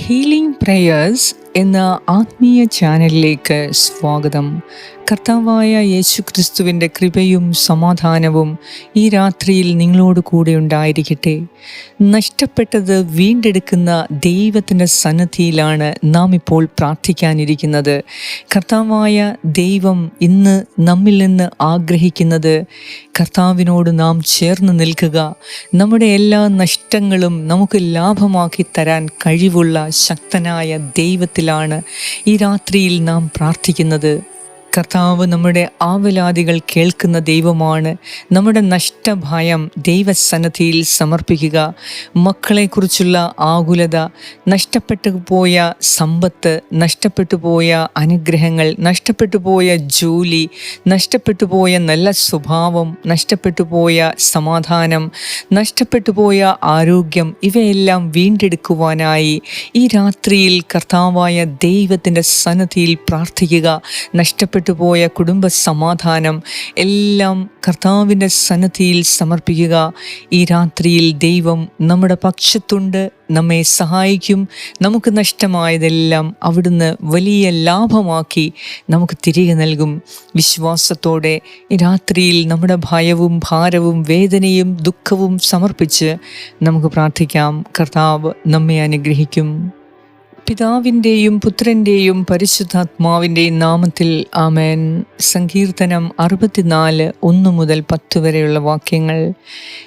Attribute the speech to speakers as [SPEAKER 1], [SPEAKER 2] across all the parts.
[SPEAKER 1] Healing prayers എന്ന ആത്മീയ ചാനലിലേക്ക് സ്വാഗതം. കർത്താവായ യേശു ക്രിസ്തുവിന്റെ കൃപയും സമാധാനവും ഈ രാത്രിയിൽ നിങ്ങളോട് കൂടെ ഉണ്ടായിരിക്കട്ടെ. നഷ്ടപ്പെട്ടത് വീണ്ടെടുക്കുന്ന ദൈവത്തിന്റെ സന്നദ്ധിയിലാണ് നാം ഇപ്പോൾ പ്രാർത്ഥിക്കാനിരിക്കുന്നത്. കർത്താവായ ദൈവം ഇന്ന് നമ്മിൽ നിന്ന് ആഗ്രഹിക്കുന്നത് കർത്താവിനോട് നാം ചേർന്ന് നിൽക്കുക. നമ്മുടെ എല്ലാ നഷ്ടങ്ങളും നമുക്ക് ലാഭമാക്കി തരാൻ കഴിവുള്ള ശക്തനായ ദൈവത്തിലാണ് ഈ രാത്രിയിൽ നാം പ്രാർത്ഥിക്കുന്നത്. കർത്താവ് നമ്മുടെ ആവലാദികൾ കേൾക്കുന്ന ദൈവമാണ്. നമ്മുടെ നഷ്ടഭയം ദൈവസന്നദ്ധിയിൽ സമർപ്പിക്കുക. മക്കളെക്കുറിച്ചുള്ള ആകുലത നഷ്ടപ്പെട്ടു പോയ സമ്പത്ത് നഷ്ടപ്പെട്ടു പോയ അനുഗ്രഹങ്ങൾ നഷ്ടപ്പെട്ടു പോയ ജോലി നഷ്ടപ്പെട്ടു പോയ നല്ല സ്വഭാവം നഷ്ടപ്പെട്ടു പോയ സമാധാനം നഷ്ടപ്പെട്ടു പോയ ആരോഗ്യം ഇവയെല്ലാം വീണ്ടെടുക്കുവാനായി ഈ രാത്രിയിൽ കർത്താവായ ദൈവത്തിന്റെ സന്നദ്ധിയിൽ പ്രാർത്ഥിക്കുക. നഷ്ടപ്പെട്ടു പോയ കുടുംബ സമാധാനം എല്ലാം കർത്താവിന്റെ സന്നദ്ധിയിൽ സമർപ്പിക്കുക. ഈ രാത്രിയിൽ ദൈവം നമ്മുടെ പക്ഷത്തുണ്ട് നമ്മെ സഹായിക്കും. നമുക്ക് നഷ്ടമായതെല്ലാം അവിടുന്ന് വലിയ ലാഭമാക്കി നമുക്ക് തിരികെ നൽകും. വിശ്വാസത്തോടെ രാത്രിയിൽ നമ്മുടെ ഭയവും ഭാരവും വേദനയും ദുഃഖവും സമർപ്പിച്ച് നമുക്ക് പ്രാർത്ഥിക്കാം. കർത്താവ് നമ്മെ അനുഗ്രഹിക്കും. പിതാവിന്റെയും പുത്രന്റെയും പരിശുദ്ധാത്മാവിന്റെയും നാമത്തിൽ ആമേൻ. സങ്കീർത്തനം അറുപത്തിനാല് ഒന്ന് മുതൽ പത്ത് വരെയുള്ള വാക്യങ്ങൾ.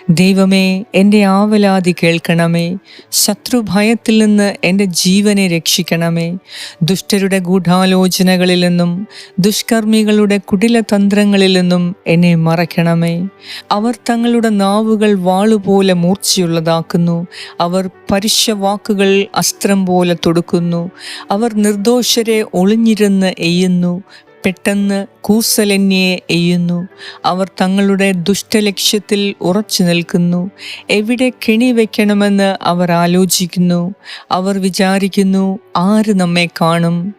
[SPEAKER 1] ദൈവമേ എന്റെ ആവലാതി കേൾക്കണമേ. ശത്രുഭയത്തിൽ നിന്ന് എന്റെ ജീവനെ രക്ഷിക്കണമേ. ദുഷ്ടരുടെ ഗൂഢാലോചനകളിൽ നിന്നും ദുഷ്കർമ്മികളുടെ കുടില തന്ത്രങ്ങളിൽ നിന്നും എന്നെ മറയ്ക്കണമേ. അവർ തങ്ങളുടെ നാവുകൾ വാളുപോലെ മൂർച്ചയുള്ളതാക്കുന്നു. അവർ പരുഷവാക്കുകൾ അസ്ത്രം പോലെ തൊടുക്കുന്നു അവർ നിർദോഷരെ ഒളിഞ്ഞിരുന്ന് എയ്യുന്നു. പെട്ടെന്ന് കൂസലന്യെ എയ്യുന്നു. അവർ തങ്ങളുടെ ദുഷ്ടലക്ഷ്യത്തിൽ ഉറച്ചു നിൽക്കുന്നു. എവിടെ കെണി വയ്ക്കണമെന്ന് അവർ ആലോചിക്കുന്നു. അവർ വിചാരിക്കുന്നു ആര് നമ്മെ കാണും?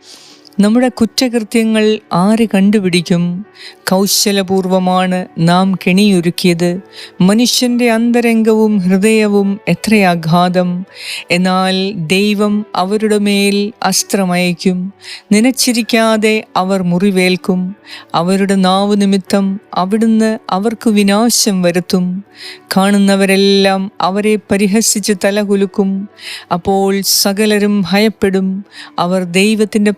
[SPEAKER 1] നമ്മുടെ കുറ്റകൃത്യങ്ങൾ ആര് കണ്ടുപിടിക്കും? കൗശലപൂർവമാണ് നാം കെണിയൊരുക്കിയത്. മനുഷ്യന്റെ അന്തരംഗവും ഹൃദയവും എത്രയാഘാതം. എന്നാൽ ദൈവം അവരുടെ മേൽ അസ്ത്രമയക്കും നനച്ചിരിക്കാതെ അവർ മുറിവേൽക്കും. അവരുടെ നാവ് നിമിത്തം അവിടുന്ന് അവർക്ക് വിനാശം വരുത്തും. കാണുന്നവരെല്ലാം അവരെ പരിഹസിച്ച് തലകുലുക്കും. അപ്പോൾ സകലരും ഭയപ്പെടും. അവർ ദൈവത്തിന്റെ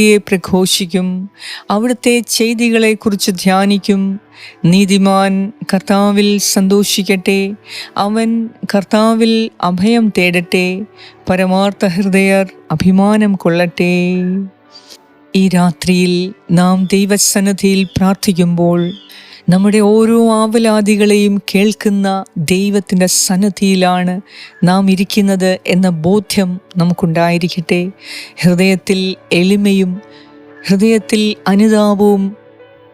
[SPEAKER 1] പ്രവൃത്തിയെ പ്രഘോഷിക്കും. അവിടുത്തെ ചെയ്തികളെക്കുറിച്ച് ധ്യാനിക്കും. നീതിമാൻ കർത്താവിൽ സന്തോഷിക്കട്ടെ. അവൻ കർത്താവിൽ അഭയം തേടട്ടെ. പരമാർത്ഥ ഹൃദയർ അഭിമാനം കൊള്ളട്ടെ. ഈ രാത്രിയിൽ നാം ദൈവസന്നദ്ധിയിൽ പ്രാർത്ഥിക്കുമ്പോൾ നമ്മുടെ ഓരോ ആവലാദികളെയും കേൾക്കുന്ന ദൈവത്തിന്റെ സന്നദ്ധിയിലാണ് നാം ഇരിക്കുന്നത് എന്ന ബോധ്യം നമുക്കുണ്ടായിരിക്കട്ടെ. ഹൃദയത്തിൽ എളിമയും ഹൃദയത്തിൽ അനുതാപവും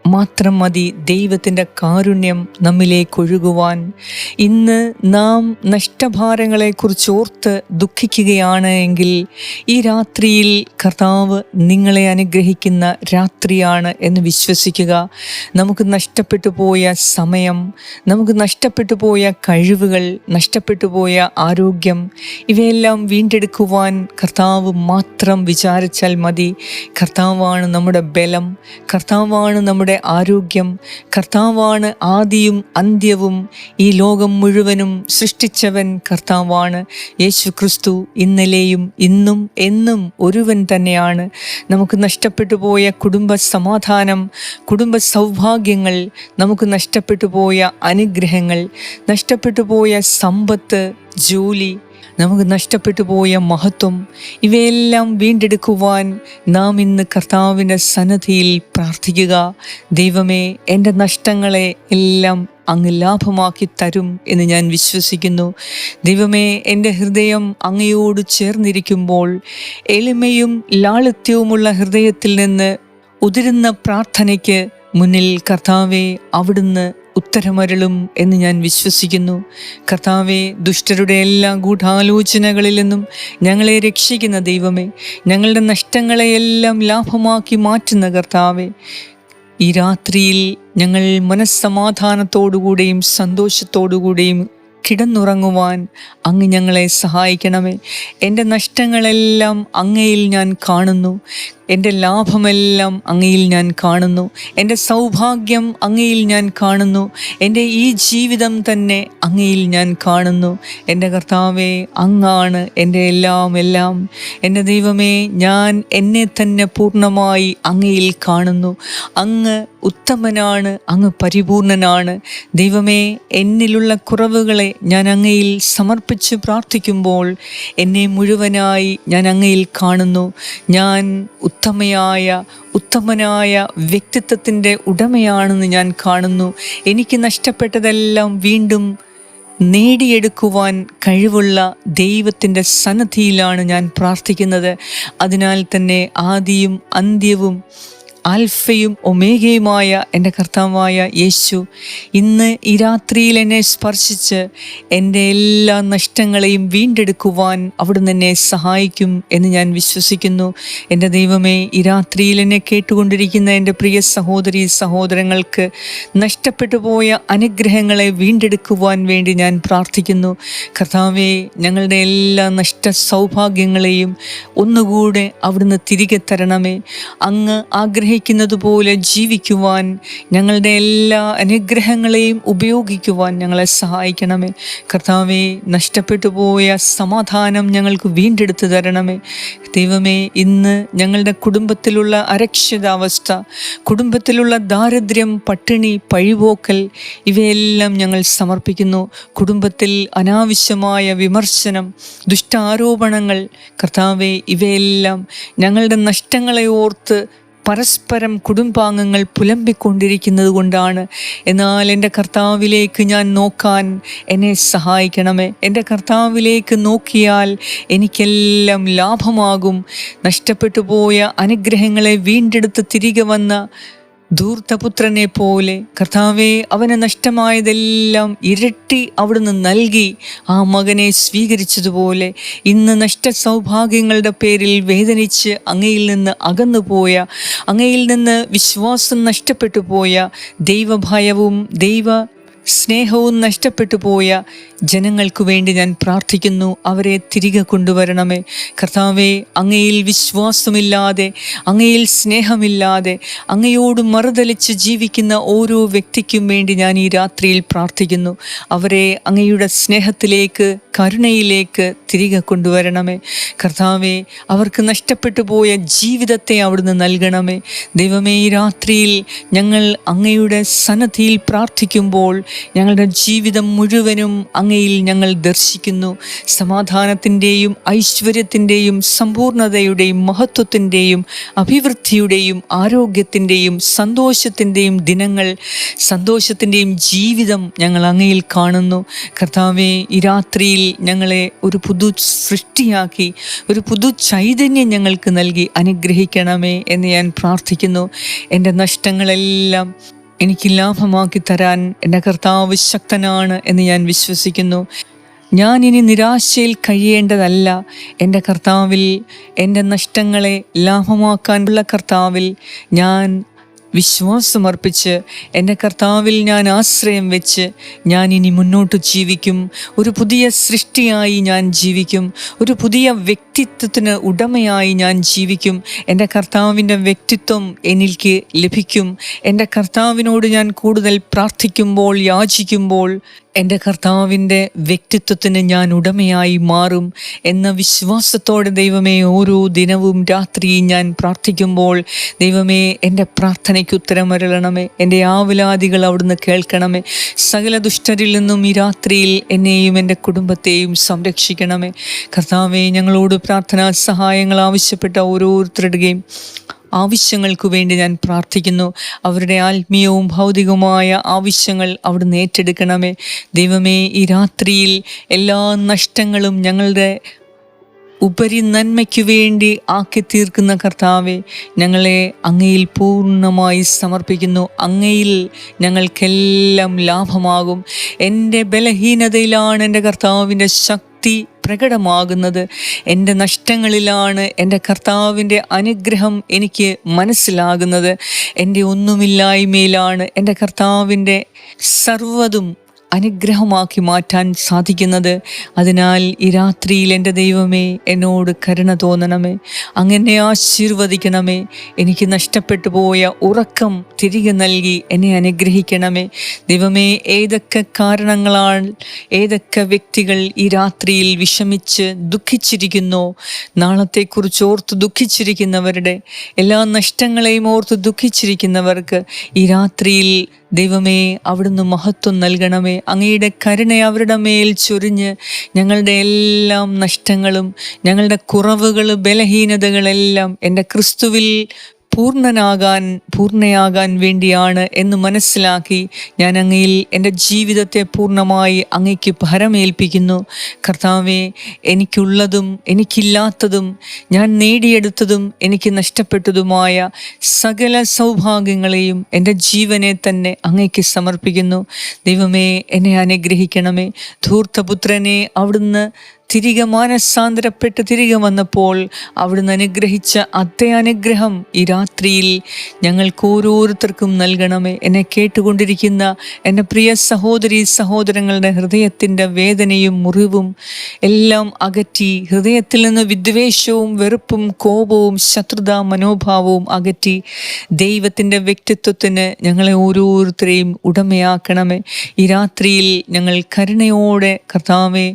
[SPEAKER 1] മാത്രം മതി ദൈവത്തിന്റെ കാരുണ്യം നമ്മിലേക്ക് ഒഴുകുവാൻ. ഇന്ന് നാം നഷ്ടഭാരങ്ങളെക്കുറിച്ച് ഓർത്ത് ദുഃഖിക്കുകയാണ് എങ്കിൽ ഈ രാത്രിയിൽ കർത്താവ് നിങ്ങളെ അനുഗ്രഹിക്കുന്ന രാത്രിയാണ് എന്ന് വിശ്വസിക്കുക. നമുക്ക് നഷ്ടപ്പെട്ടു പോയ സമയം നമുക്ക് നഷ്ടപ്പെട്ടു പോയ കഴിവുകൾ നഷ്ടപ്പെട്ടു പോയ ആരോഗ്യം ഇവയെല്ലാം വീണ്ടെടുക്കുവാൻ കർത്താവ് മാത്രം വിചാരിച്ചാൽ മതി. കർത്താവാണ് നമ്മുടെ ബലം കർത്താവാണ് നമ്മുടെ ആരോഗ്യം. കർത്താവാണ് ആദിയും അന്ത്യവും. ഈ ലോകം മുഴുവനും സൃഷ്ടിച്ചവൻ കർത്താവാണ്. യേശു ക്രിസ്തു ഇന്നലെയും ഇന്നും എന്നും ഒരുവൻ തന്നെയാണ്. നമുക്ക് നഷ്ടപ്പെട്ടു പോയ കുടുംബ സമാധാനം കുടുംബ സൗഭാഗ്യങ്ങൾ നമുക്ക് നഷ്ടപ്പെട്ടു പോയ അനുഗ്രഹങ്ങൾ നഷ്ടപ്പെട്ടു പോയ സമ്പത്ത് ജോലി നമുക്ക് നഷ്ടപ്പെട്ടു പോയ മഹത്വം ഇവയെല്ലാം വീണ്ടെടുക്കുവാൻ നാം ഇന്ന് കർത്താവിന്റെ സന്നദ്ധിയിൽ പ്രാർത്ഥിക്കുക. ദൈവമേ എന്റെ നഷ്ടങ്ങളെ എല്ലാം അങ്ങ് ലാഭമാക്കി തരും എന്ന് ഞാൻ വിശ്വസിക്കുന്നു. ദൈവമേ എന്റെ ഹൃദയം അങ്ങയോട് ചേർന്നിരിക്കുമ്പോൾ എളിമയും ലാളിത്യവുമുള്ള ഹൃദയത്തിൽ നിന്ന് ഉതിരുന്ന പ്രാർത്ഥനയ്ക്ക് മുന്നിൽ കർത്താവെ അവിടുന്ന് ഉത്തരമരളും എന്ന് ഞാൻ വിശ്വസിക്കുന്നു. കർത്താവെ ദുഷ്ടരുടെ എല്ലാ ഗൂഢാലോചനകളിൽ നിന്നും ഞങ്ങളെ രക്ഷിക്കുന്ന ദൈവമേ ഞങ്ങളുടെ നഷ്ടങ്ങളെയെല്ലാം ലാഭമാക്കി മാറ്റുന്ന കർത്താവെ ഈ രാത്രിയിൽ ഞങ്ങൾ മനസ്സമാധാനത്തോടുകൂടെയും സന്തോഷത്തോടുകൂടെയും കിടന്നുറങ്ങുവാൻ അങ്ങ് ഞങ്ങളെ സഹായിക്കണമേ. എന്റെ നഷ്ടങ്ങളെല്ലാം അങ്ങയിൽ ഞാൻ കാണുന്നു. എന്റെ ലാഭമെല്ലാം അങ്ങയിൽ ഞാൻ കാണുന്നു. എന്റെ സൗഭാഗ്യം അങ്ങയിൽ ഞാൻ കാണുന്നു. എന്റെ ഈ ജീവിതം തന്നെ അങ്ങയിൽ ഞാൻ കാണുന്നു. എന്റെ കർത്താവെ അങ്ങാണ് എന്റെ എല്ലാം എല്ലാം. എന്റെ ദൈവമേ ഞാൻ എന്നെ തന്നെ പൂർണമായി അങ്ങയിൽ കാണുന്നു. അങ്ങ് ഉത്തമനാണ് അങ്ങ് പരിപൂർണനാണ്. ദൈവമേ എന്നിലുള്ള കുറവുകളെ ഞാൻ അങ്ങയിൽ സമർപ്പിച്ച് പ്രാർത്ഥിക്കുമ്പോൾ എന്നെ മുഴുവനായി ഞാൻ അങ്ങയിൽ കാണുന്നു. ഞാൻ ഉത്തമയായ ഉത്തമനായ വ്യക്തിത്വത്തിന്റെ ഉടമയാണെന്ന് ഞാൻ കാണുന്നു. എനിക്ക് നഷ്ടപ്പെട്ടതെല്ലാം വീണ്ടും നേടിയെടുക്കുവാൻ കഴിവുള്ള ദൈവത്തിന്റെ സന്നദ്ധിയിലാണ് ഞാൻ പ്രാർത്ഥിക്കുന്നത്. അതിനാൽ തന്നെ ആദിയും അന്ത്യവും ആൽഫയും ഒമേഗയുമായ എന്റെ കർത്താവായ യേശു ഇന്ന് ഈ രാത്രിയിൽ എന്നെ സ്പർശിച്ച് എന്റെ എല്ലാ നഷ്ടങ്ങളെയും വീണ്ടെടുക്കുവാൻ അവിടുന്ന് എന്നെ സഹായിക്കും എന്ന് ഞാൻ വിശ്വസിക്കുന്നു. എന്റെ ദൈവമേ ഈ രാത്രിയിൽ എന്നെ കേട്ടുകൊണ്ടിരിക്കുന്ന എന്റെ പ്രിയ സഹോദരി സഹോദരങ്ങൾക്ക് നഷ്ടപ്പെട്ടു പോയ അനുഗ്രഹങ്ങളെ വീണ്ടെടുക്കുവാൻ വേണ്ടി ഞാൻ പ്രാർത്ഥിക്കുന്നു. കർത്താവേ ഞങ്ങളുടെ എല്ലാ നഷ്ട സൗഭാഗ്യങ്ങളെയും ഒന്നുകൂടെ അവിടുന്ന് തിരികെ തരണമേ. അങ്ങ് ആഗ്രഹി ആഗ്രഹിക്കുന്നത് പോലെ ജീവിക്കുവാൻ ഞങ്ങളുടെ എല്ലാ അനുഗ്രഹങ്ങളെയും ഉപയോഗിക്കുവാൻ ഞങ്ങളെ സഹായിക്കണമേ. കർത്താവെ നഷ്ടപ്പെട്ടു പോയ സമാധാനം ഞങ്ങൾക്ക് വീണ്ടെടുത്തു തരണമേ. ദൈവമേ ഇന്ന് ഞങ്ങളുടെ കുടുംബത്തിലുള്ള അരക്ഷിതാവസ്ഥ കുടുംബത്തിലുള്ള ദാരിദ്ര്യം പട്ടിണി പഴിപോക്കൽ ഇവയെല്ലാം ഞങ്ങൾ സമർപ്പിക്കുന്നു. കുടുംബത്തിൽ അനാവശ്യമായ വിമർശനം ദുഷ്ടാരോപണങ്ങൾ കർത്താവെ ഇവയെല്ലാം ഞങ്ങളുടെ നഷ്ടങ്ങളെ ഓർത്ത് പരസ്പരം കുടുംബാംഗങ്ങൾ പുലമ്പിക്കൊണ്ടിരിക്കുന്നത് കൊണ്ടാണ് എന്നാൽ എന്റെ കർത്താവിലേക്ക് ഞാൻ നോക്കാൻ എന്നെ സഹായിക്കണമേ. എന്റെ കർത്താവിലേക്ക് നോക്കിയാൽ എനിക്കെല്ലാം ലാഭമാകും. നഷ്ടപ്പെട്ടു പോയ അനുഗ്രഹങ്ങളെ വീണ്ടെടുത്ത് തിരികെ വന്ന ധൂർത്തപുത്രനെ പോലെ കർത്താവെ അവന് നഷ്ടമായതെല്ലാം ഇരട്ടി അവിടുന്ന് നൽകി. ആ മകനെ സ്വീകരിച്ചതുപോലെ ഇന്ന് നഷ്ട സൗഭാഗ്യങ്ങളുടെ പേരിൽ വേദനിച്ച് അങ്ങയിൽ നിന്ന് അകന്നുപോയ അങ്ങയിൽ നിന്ന് വിശ്വാസം നഷ്ടപ്പെട്ടു പോയ ദൈവഭയവും ദൈവ സ്നേഹവും നഷ്ടപ്പെട്ടു പോയ ജനങ്ങൾക്കു വേണ്ടി ഞാൻ പ്രാർത്ഥിക്കുന്നു. അവരെ തിരികെ കൊണ്ടുവരണമേ. കർത്താവെ അങ്ങയിൽ വിശ്വാസമില്ലാതെ അങ്ങയിൽ സ്നേഹമില്ലാതെ അങ്ങയോട് മറുതലിച്ച് ജീവിക്കുന്ന ഓരോ വ്യക്തിക്കും വേണ്ടി ഞാൻ ഈ രാത്രിയിൽ പ്രാർത്ഥിക്കുന്നു. അവരെ അങ്ങയുടെ സ്നേഹത്തിലേക്ക് കരുണയിലേക്ക് തിരികെ കൊണ്ടുവരണമേ. കർത്താവെ അവർക്ക് നഷ്ടപ്പെട്ടു പോയ ജീവിതത്തെ അവിടുന്ന് നൽകണമേ. ദൈവമേ ഈ രാത്രിയിൽ ഞങ്ങൾ അങ്ങയുടെ സന്നദ്ധിയിൽ പ്രാർത്ഥിക്കുമ്പോൾ ഞങ്ങളുടെ ജീവിതം മുഴുവനും അങ്ങയിൽ ഞങ്ങൾ ദർശിക്കുന്നു. സമാധാനത്തിന്റെയും ഐശ്വര്യത്തിന്റെയും സമ്പൂർണതയുടെയും മഹത്വത്തിന്റെയും അഭിവൃദ്ധിയുടെയും ആരോഗ്യത്തിന്റെയും സന്തോഷത്തിന്റെയും ദിനങ്ങൾ സന്തോഷത്തിന്റെയും ജീവിതം ഞങ്ങൾ അങ്ങയിൽ കാണുന്നു. കർത്താവെ ഈ രാത്രിയിൽ ഞങ്ങളെ ഒരു പുതു സൃഷ്ടിയാക്കി ഒരു പുതു ചൈതന്യം ഞങ്ങൾക്ക് നൽകി അനുഗ്രഹിക്കണമേ എന്ന് ഞാൻ പ്രാർത്ഥിക്കുന്നു. എന്റെ നഷ്ടങ്ങളെല്ലാം എനിക്ക് ലാഭമാക്കി തരാൻ എന്റെ കർത്താവ് ശക്തനാണ് എന്ന് ഞാൻ വിശ്വസിക്കുന്നു. ഞാൻ ഇനി നിരാശയിൽ കഴിയേണ്ടതല്ല. എന്റെ കർത്താവിൽ എന്റെ നഷ്ടങ്ങളെ ലാഭമാക്കാനുള്ള കർത്താവിൽ ഞാൻ വിശ്വാസമർപ്പിച്ച് എന്റെ കർത്താവിൽ ഞാൻ ആശ്രയം വെച്ച് ഞാൻ ഇനി മുന്നോട്ട് ജീവിക്കും. ഒരു പുതിയ സൃഷ്ടിയായി ഞാൻ ജീവിക്കും. ഒരു പുതിയ വ്യക്തിത്വത്തിന് ഉടമയായി ഞാൻ ജീവിക്കും. എന്റെ കർത്താവിന്റെ വ്യക്തിത്വം എനിക്ക് ലഭിക്കും. എന്റെ കർത്താവിനോട് ഞാൻ കൂടുതൽ പ്രാർത്ഥിക്കുമ്പോൾ യാചിക്കുമ്പോൾ എന്റെ കർത്താവിന്റെ വ്യക്തിത്വത്തിന് ഞാൻ ഉടമയായി മാറും എന്ന വിശ്വാസത്തോടെ ദൈവമേ ഓരോ ദിനവും രാത്രിയും ഞാൻ പ്രാർത്ഥിക്കുമ്പോൾ ദൈവമേ എന്റെ പ്രാർത്ഥനയ്ക്ക് ഉത്തരമരളണമേ എന്റെ ആവലാദികൾ അവിടുന്ന് കേൾക്കണമേ. സകല ദുഷ്ടരിൽ നിന്നും ഈ രാത്രിയിൽ എന്നെയും എന്റെ കുടുംബത്തെയും സംരക്ഷിക്കണമേ. കർത്താവെ ഞങ്ങളോട് പ്രാർത്ഥനാ സഹായങ്ങൾ ആവശ്യപ്പെട്ട ഓരോരുത്തരുടെയും ആവശ്യങ്ങൾക്ക് വേണ്ടി ഞാൻ പ്രാർത്ഥിക്കുന്നു. അവരുടെ ആത്മീയവും ഭൗതികവുമായ ആവശ്യങ്ങൾ അവിടുന്ന് ഏറ്റെടുക്കണമേ. ദൈവമേ ഈ രാത്രിയിൽ എല്ലാ നഷ്ടങ്ങളും ഞങ്ങളുടെ ഉപരി നന്മയ്ക്കു വേണ്ടി ആക്കി തീർക്കുന്ന കർത്താവെ ഞങ്ങളെ അങ്ങയിൽ പൂർണമായി സമർപ്പിക്കുന്നു. അങ്ങയിൽ ഞങ്ങൾക്കെല്ലാം ലാഭമാകും. എന്റെ ബലഹീനതയിലാണ് എന്റെ കർത്താവിന്റെ ശക്തി. പ്രകടമാകുന്നത്. എന്റെ നഷ്ടങ്ങളിലാണ് എന്റെ കർത്താവിന്റെ അനുഗ്രഹം എനിക്ക് മനസ്സിലാകുന്നത്. എന്റെ ഒന്നുമില്ലായ്മയിലാണ് എന്റെ കർത്താവിന്റെ സർവതും അനുഗ്രഹമാക്കി മാറ്റാൻ സാധിക്കുന്നത്. അതിനാൽ ഈ രാത്രിയിൽ എന്റെ ദൈവമേ എന്നോട് കരുണ തോന്നണമേ. അങ്ങനെ ആശീർവദിക്കണമേ. എനിക്ക് നഷ്ടപ്പെട്ടു പോയ ഉറക്കം തിരികെ നൽകി എന്നെ അനുഗ്രഹിക്കണമേ. ദൈവമേ ഏതൊക്കെ കാരണങ്ങളാൽ ഏതൊക്കെ വ്യക്തികൾ ഈ രാത്രിയിൽ വിഷമിച്ച് ദുഃഖിച്ചിരിക്കുന്നു നാളത്തെക്കുറിച്ച് ഓർത്ത് ദുഃഖിച്ചിരിക്കുന്നവരുടെ എല്ലാ നഷ്ടങ്ങളെയും ഓർത്ത് ദുഃഖിച്ചിരിക്കുന്നവർക്ക് ഈ രാത്രിയിൽ ദൈവമേ അവിടുന്ന് മഹത്വം നൽകണമേ. അങ്ങയുടെ കരുണ അവരുടെ മേൽ ചൊരിഞ്ഞ് ഞങ്ങളുടെ എല്ലാം നഷ്ടങ്ങളും ഞങ്ങളുടെ കുറവുകൾ ബലഹീനതകളെല്ലാം എന്റെ ക്രിസ്തുവിൽ പൂർണനാകാൻ പൂർണയാകാൻ വേണ്ടിയാണ് എന്ന് മനസ്സിലാക്കി ഞാൻ അങ്ങയിൽ എന്റെ ജീവിതത്തെ പൂർണമായി അങ്ങയ്ക്ക് ഭരമേൽപ്പിക്കുന്നു. കർത്താവെ എനിക്കുള്ളതും എനിക്കില്ലാത്തതും ഞാൻ നേടിയെടുത്തതും എനിക്ക് നഷ്ടപ്പെട്ടതുമായ സകല സൗഭാഗ്യങ്ങളെയും എന്റെ ജീവനെ തന്നെ അങ്ങയ്ക്ക് സമർപ്പിക്കുന്നു. ദൈവമേ എന്നെ അനുഗ്രഹിക്കണമേ. ധൂർത്തപുത്രനെ അവിടുന്ന് തിരികെ മാനസാന്തരപ്പെട്ട് തിരികെ വന്നപ്പോൾ അവിടുന്ന് അനുഗ്രഹിച്ച അത്തേ അനുഗ്രഹം ഈ രാത്രിയിൽ ഞങ്ങൾക്ക് ഓരോരുത്തർക്കും നൽകണമേ എന്നെ കേട്ടുകൊണ്ടിരിക്കുന്ന എന്റെ പ്രിയ സഹോദരി സഹോദരങ്ങളുടെ ഹൃദയത്തിന്റെ വേദനയും മുറിവും എല്ലാം അകറ്റി ഹൃദയത്തിൽ നിന്ന് വിദ്വേഷവും വെറുപ്പും കോപവും ശത്രുത മനോഭാവവും അകറ്റി ദൈവത്തിന്റെ വ്യക്തിത്വത്തിന് ഞങ്ങളെ ഓരോരുത്തരെയും ഉടമയാക്കണമേ. ഈ രാത്രിയിൽ ഞങ്ങൾ കരുണയോടെ കർത്താവെ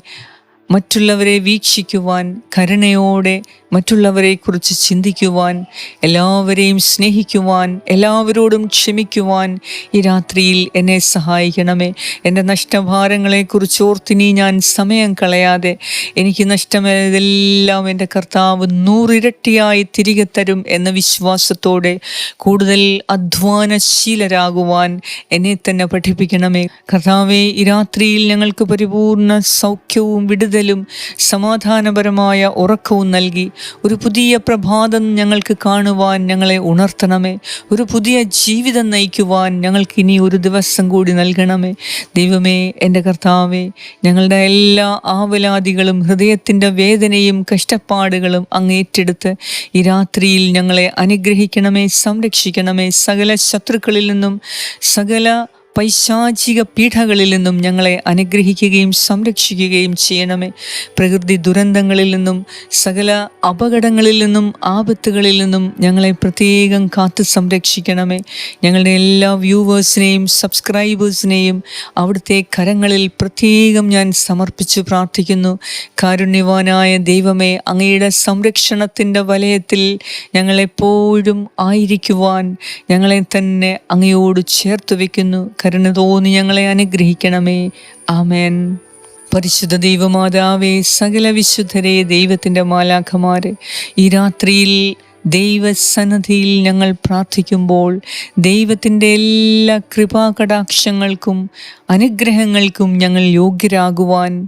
[SPEAKER 1] മറ്റുള്ളവരെ വീക്ഷിക്കുവാൻ കരുണയോടെ മറ്റുള്ളവരെക്കുറിച്ച് ചിന്തിക്കുവാൻ എല്ലാവരെയും സ്നേഹിക്കുവാൻ എല്ലാവരോടും ക്ഷമിക്കുവാൻ ഈ രാത്രിയിൽ എന്നെ സഹായിക്കണമേ. എന്റെ നഷ്ടഭാരങ്ങളെക്കുറിച്ച് ഓർത്തിനി ഞാൻ സമയം കളയാതെ എനിക്ക് നഷ്ടമായതെല്ലാം എന്റെ കർത്താവ് നൂറിരട്ടിയായി തിരികെ തരും എന്ന വിശ്വാസത്തോടെ കൂടുതൽ അധ്വാനശീലരാകുവാൻ എന്നെ തന്നെ പഠിപ്പിക്കണമേ. കർത്താവെ ഈ രാത്രിയിൽ ഞങ്ങൾക്ക് പരിപൂർണ സൗഖ്യവും വിടുതലും സമാധാനപരമായ ഉറക്കവും നൽകി ഒരു പുതിയ പ്രഭാതം ഞങ്ങൾക്ക് കാണുവാൻ ഞങ്ങളെ ഉണർത്തണമേ. ഒരു പുതിയ ജീവിതം നയിക്കുവാൻ ഞങ്ങൾക്ക് ഇനി ഒരു ദിവസം കൂടി നൽകണമേ. ദൈവമേ എന്റെ കർത്താവേ ഞങ്ങളുടെ എല്ലാ ആവലാദികളും ഹൃദയത്തിന്റെ വേദനയും കഷ്ടപ്പാടുകളും അങ്ങ് ഏറ്റെടുത്ത് ഈ രാത്രിയിൽ ഞങ്ങളെ അനുഗ്രഹിക്കണമേ സംരക്ഷിക്കണമേ. സകല ശത്രുക്കളിൽ നിന്നും സകല പൈശാചിക പീഠകളിൽ നിന്നും ഞങ്ങളെ അനുഗ്രഹിക്കുകയും സംരക്ഷിക്കുകയും ചെയ്യണമേ. പ്രകൃതി ദുരന്തങ്ങളിൽ നിന്നും സകല അപകടങ്ങളിൽ നിന്നും ആപത്തുകളിൽ നിന്നും ഞങ്ങളെ പ്രത്യേകം കാത്തു സംരക്ഷിക്കണമേ. ഞങ്ങളുടെ എല്ലാ വ്യൂവേഴ്സിനെയും സബ്സ്ക്രൈബേഴ്സിനെയും അവിടുത്തെ കരങ്ങളിൽ പ്രത്യേകം ഞാൻ സമർപ്പിച്ച് പ്രാർത്ഥിക്കുന്നു. കാരുണ്യവാനായ ദൈവമേ അങ്ങയുടെ സംരക്ഷണത്തിന്റെ വലയത്തിൽ ഞങ്ങളെപ്പോഴും ആയിരിക്കുവാൻ ഞങ്ങളെ തന്നെ അങ്ങയോട് ചേർത്ത് വയ്ക്കുന്നു. കരുണ തോന്നി ഞങ്ങളെ അനുഗ്രഹിക്കണമേ. ആമേൻ. പരിശുദ്ധ ദൈവമാതാവേ സകല വിശുദ്ധരെ ദൈവത്തിന്റെ മാലാഖമാരെ ഈ രാത്രിയിൽ ദൈവസന്നദ്ധിയിൽ ഞങ്ങൾ പ്രാർത്ഥിക്കുമ്പോൾ ദൈവത്തിന്റെ എല്ലാ കൃപാകടാക്ഷങ്ങൾക്കും അനുഗ്രഹങ്ങൾക്കും ഞങ്ങൾ യോഗ്യരാകുവാൻ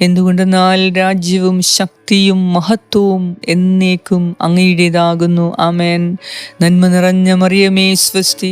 [SPEAKER 1] എന്തുകൊണ്ടെന്നാൽ രാജ്യവും ശക്തിയും മഹത്വവും എന്നേക്കും അങ്ങയുടേതാകുന്നു. ആമേൻ. നന്മ നിറഞ്ഞ മറിയമേ സ്വസ്തി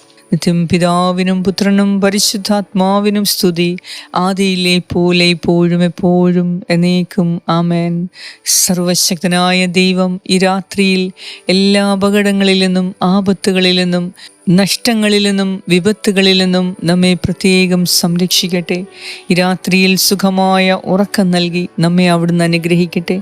[SPEAKER 1] നിത്യം പിതാവിനും പുത്രനും പരിശുദ്ധാത്മാവിനും സ്തുതി. ആദിയിലെ പോലെ ഇപ്പോഴും എപ്പോഴും എന്നേക്കും ആമേൻ. സർവശക്തനായ ദൈവം ഈ രാത്രിയിൽ എല്ലാ അപകടങ്ങളിൽ നിന്നും ആപത്തുകളിൽ നിന്നും നഷ്ടങ്ങളിൽ നിന്നും വിപത്തുകളിൽ നിന്നും നമ്മെ പ്രത്യേകം സംരക്ഷിക്കട്ടെ. ഈ രാത്രിയിൽ സുഖമായ ഉറക്കം നൽകി നമ്മെ അവിടുന്ന് അനുഗ്രഹിക്കട്ടെ.